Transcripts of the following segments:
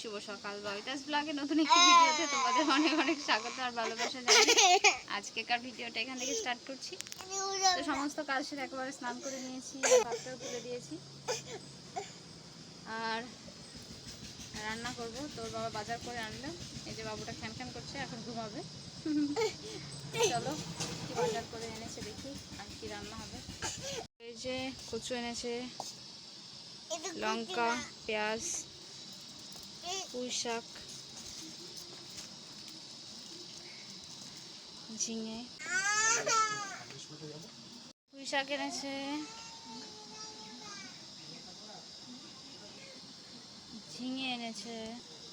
শুভ সকাল ববিতাস ব্লগে নতুন একটি ভিডিওতে তোমাদের অনেক অনেক স্বাগত আর ভালোবাসা জানাই। আজকেকার ভিডিওটা এখান থেকে স্টার্ট করছি। তো সমস্ত কাজ সেরে একেবারে স্নান করে নিয়েছি ভাতটাও তুলে দিয়েছি। আর রান্না করব, তোর বাবা বাজার করে আনলো। এই যে বাবুটা খ্যান খ্যান করছে, এখন ঘুমাবে। চলো, কি বাজার করে এনেছে দেখি, আর কি রান্না হবে। এই যে কচু এনেছে, লঙ্কা, পেঁয়াজ পুঁই শাক ঝিঙে। পুঁই শাক এনেছে। ঝিঙে এনেছে,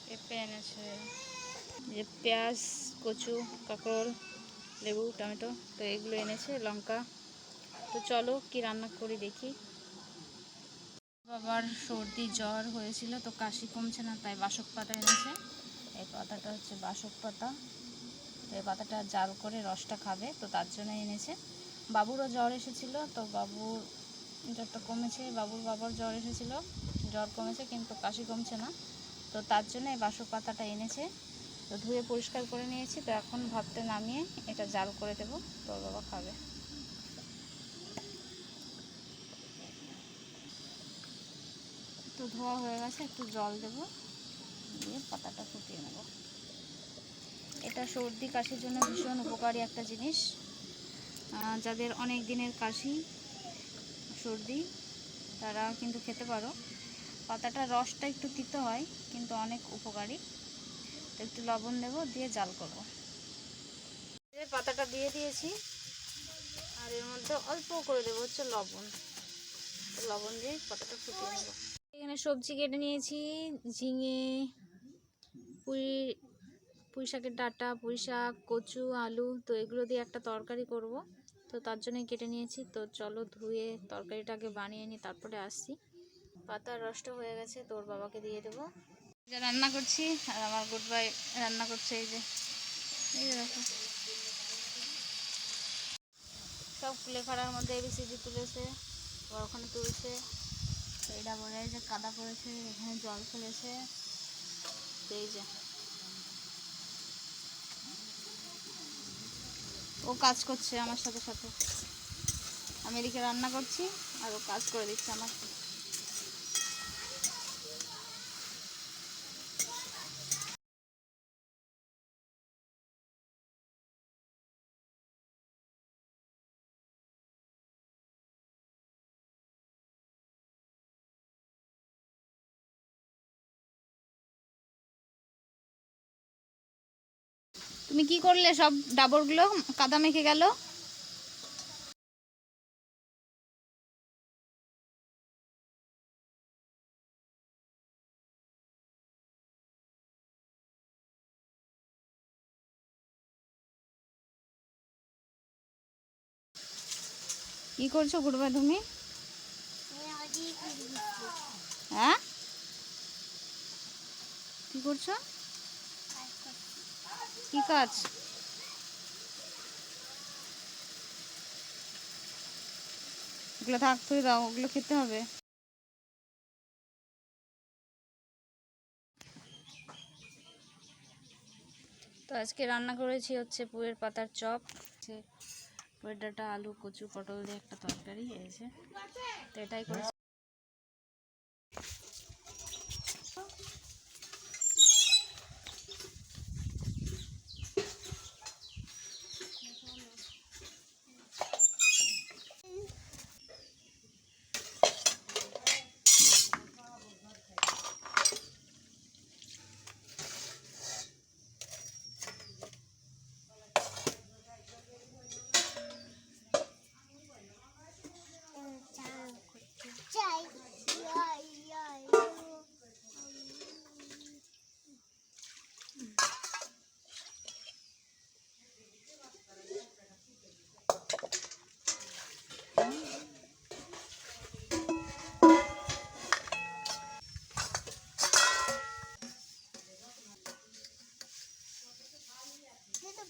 পেঁপে এনেছে। যে পেঁয়াজ, কচু, কাঁকরোল, লেবু, টমেটো, তো এগুলো এনেছে, লঙ্কা। তো চলো কি রান্না করি দেখি। বাবার সর্দি জ্বর হয়েছিল, তো কাশি কমছে না, তাই বাসক পাতা এনেছে। এই পাতাটা হচ্ছে বাসক পাতা। তো এই পাতাটা জাল করে রসটা খাবে, তো তার জন্য এনেছে। বাবুরও জ্বর এসেছিল, তো বাবুর জ্বরটা কমেছে, বাবুর বাবার জ্বর এসেছিল। জ্বর কমেছে, কিন্তু কাশি কমছে না। তো তার জন্য এই বাসক পাতাটা এনেছে। তো ধুয়ে পরিষ্কার করে নিয়েছি, তো এখন ভাতটা নামিয়ে এটা জাল করে দেবো, তোর বাবা খাবে। ধোয়া হয়ে গেছে, একটু জল দেবো। দিয়ে পাতাটা ফুটিয়ে নেব। এটা সর্দি, কাশির জন্য ভীষণ উপকারী একটা জিনিস। যাদের অনেক দিনের কাশি, সর্দি তারা কিন্তু খেতে পারো। পাতাটার রসটা একটু তিতো হয়, কিন্তু অনেক উপকারী। একটু লবণ দেবো, দিয়ে জাল করব। পাতাটা দিয়ে দিয়েছি। আর এর মধ্যে অল্প করে দেবো হচ্ছে লবণ। লবণ দিয়ে পাতাটা ফুটিয়ে নেব। এখানে সবজি কেটে নিয়েছি, ঝিঙে, পুঁই পুঁই শাকের ডাঁটা, পুঁই শাক, কচু, আলু, তো এগুলো দিয়ে একটা তরকারি করব। তো তার জন্যই কেটে নিয়েছি। তো চলো ধুয়ে তরকারিটাকে বানিয়ে নিই, তারপরে আসছি। পাতার রসটা হয়ে গেছে তোর বাবাকে দিয়ে দেবো। যে রান্না করছি, আর আমার গুড বাই রান্না করছে, এই যে। এই যে দেখো। সব মধ্যে এবিসিডি তুলেছে ওখানে তুলছে। তো এটা বলে যে কাদা পড়েছে, এখানে জল ফেলেছে। এই যে। ও কাজ করছে আমার সাথে সাথে। আমি এদিকে রান্না করছি আর ও কাজ করে দিচ্ছে আমার তুমি কি করলে? সব ডাবরগুলো কাদা মেখে গেল। কি করছ গুড়বা তুমি? হ্যাঁ? কি করছ? কি কাজ? ওগুলো থাকতে দাও, ওগুলো খেতে হবে। তো আজকে রান্না করেছি হচ্ছে পুয়ের পাতার চপ পুয়ের ডাটা, আলু, কচু, পটল দিয়ে একটা তরকারি এসে তো এটাই করেছি।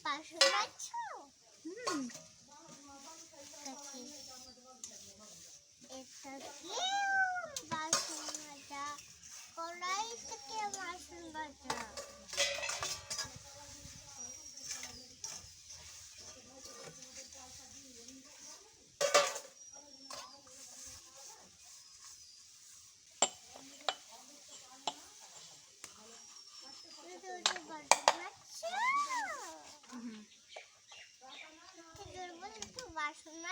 পাশে পাচ্ছ হুম এটা কি বাসন ভাজা কড়াই থেকে বাসন ভাজা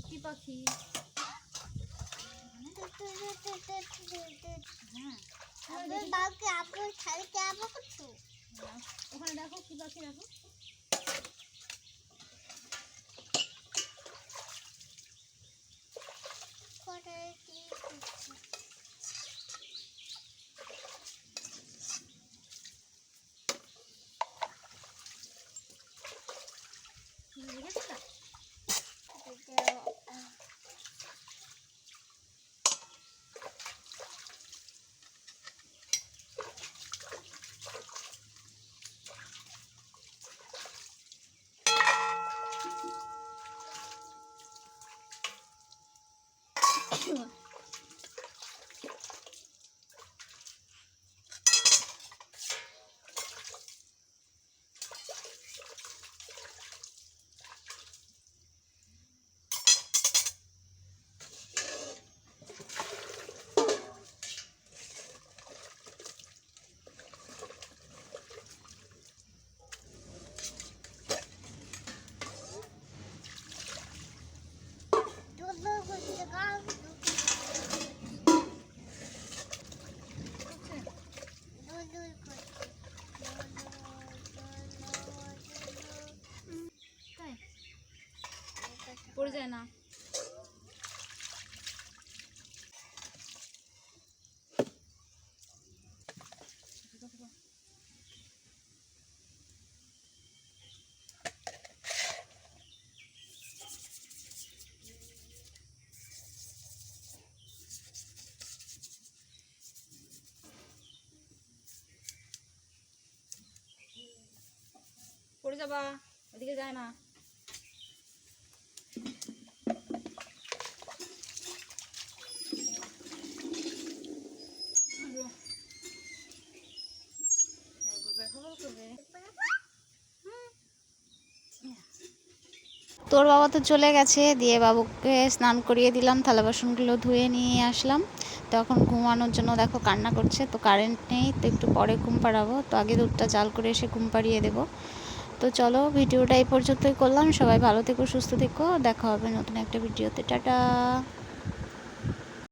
বলো তো কি পাখি। ওখানে দেখো কি পাখি দেখো। কটা পড়ে যায় না পড়ে যাবা ওদিকে যায় না তোর বাবা তো চলে গেছে, দিয়ে বাবুকে স্নান করিয়ে দিলাম, থালা বাসনগুলো ধুয়ে নিয়ে আসলাম। তো এখন ঘুমানোর জন্য দেখো কান্না করছে, তো কারেন্ট নেই, তো একটু পরে ঘুম পাড়াবো। তো আগে দুধটা জাল করে এসে ঘুম পাড়িয়ে দেবো। তো চলো ভিডিওটা এই পর্যন্তই করলাম, সবাই ভালো থেকো, সুস্থ থেকো, দেখা হবে নতুন একটা ভিডিওতে, টাটা।